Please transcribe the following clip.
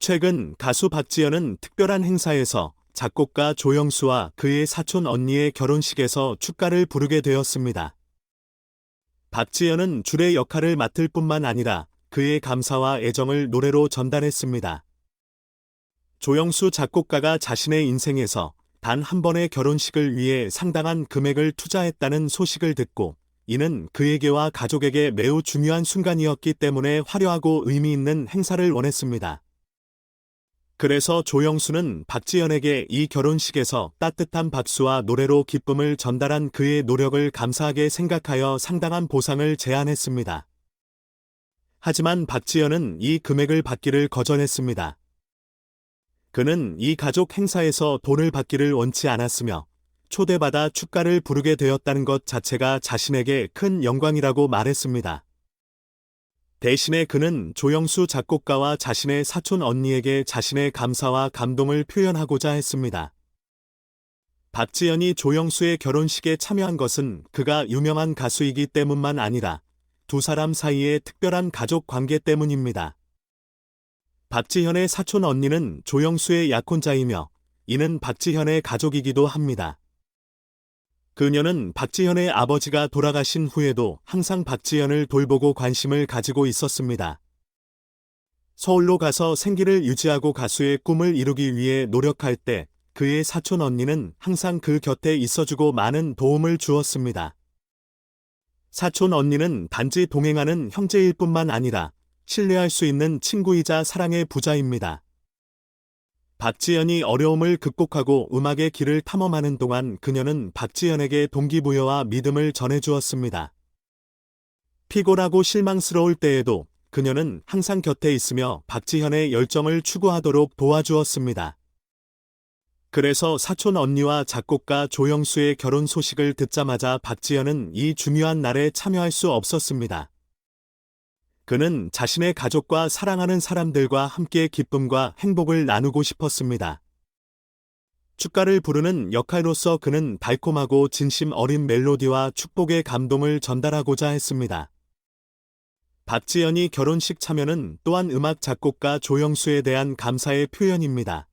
최근 가수 박지연은 특별한 행사에서 작곡가 조영수와 그의 사촌 언니의 결혼식에서 축가를 부르게 되었습니다. 박지연은 줄의 역할을 맡을 뿐만 아니라 그의 감사와 애정을 노래로 전달했습니다. 조영수 작곡가가 자신의 인생에서 단 한 번의 결혼식을 위해 상당한 금액을 투자했다는 소식을 듣고 이는 그에게와 가족에게 매우 중요한 순간이었기 때문에 화려하고 의미 있는 행사를 원했습니다. 그래서 조영수는 박지연에게 이 결혼식에서 따뜻한 박수와 노래로 기쁨을 전달한 그의 노력을 감사하게 생각하여 상당한 보상을 제안했습니다. 하지만 박지연은 이 금액을 받기를 거절했습니다. 그는 이 가족 행사에서 돈을 받기를 원치 않았으며 초대받아 축가를 부르게 되었다는 것 자체가 자신에게 큰 영광이라고 말했습니다. 대신에 그는 조영수 작곡가와 자신의 사촌 언니에게 자신의 감사와 감동을 표현하고자 했습니다. 박지연이 조영수의 결혼식에 참여한 것은 그가 유명한 가수이기 때문만 아니라 두 사람 사이의 특별한 가족 관계 때문입니다. 박지현의 사촌 언니는 조영수의 약혼자이며 이는 박지현의 가족이기도 합니다. 그녀는 박지현의 아버지가 돌아가신 후에도 항상 박지현을 돌보고 관심을 가지고 있었습니다. 서울로 가서 생기를 유지하고 가수의 꿈을 이루기 위해 노력할 때 그의 사촌 언니는 항상 그 곁에 있어주고 많은 도움을 주었습니다. 사촌 언니는 단지 동행하는 형제일 뿐만 아니라 신뢰할 수 있는 친구이자 사랑의 부자입니다. 박지연이 어려움을 극복하고 음악의 길을 탐험하는 동안 그녀는 박지연에게 동기부여와 믿음을 전해주었습니다. 피곤하고 실망스러울 때에도 그녀는 항상 곁에 있으며 박지현의 열정을 추구하도록 도와주었습니다. 그래서 사촌 언니와 작곡가 조영수의 결혼 소식을 듣자마자 박지현은 이 중요한 날에 참여할 수 없었습니다. 그는 자신의 가족과 사랑하는 사람들과 함께 기쁨과 행복을 나누고 싶었습니다. 축가를 부르는 역할로서 그는 달콤하고 진심 어린 멜로디와 축복의 감동을 전달하고자 했습니다. 박지연이 결혼식 참여는 또한 음악 작곡가 조영수에 대한 감사의 표현입니다.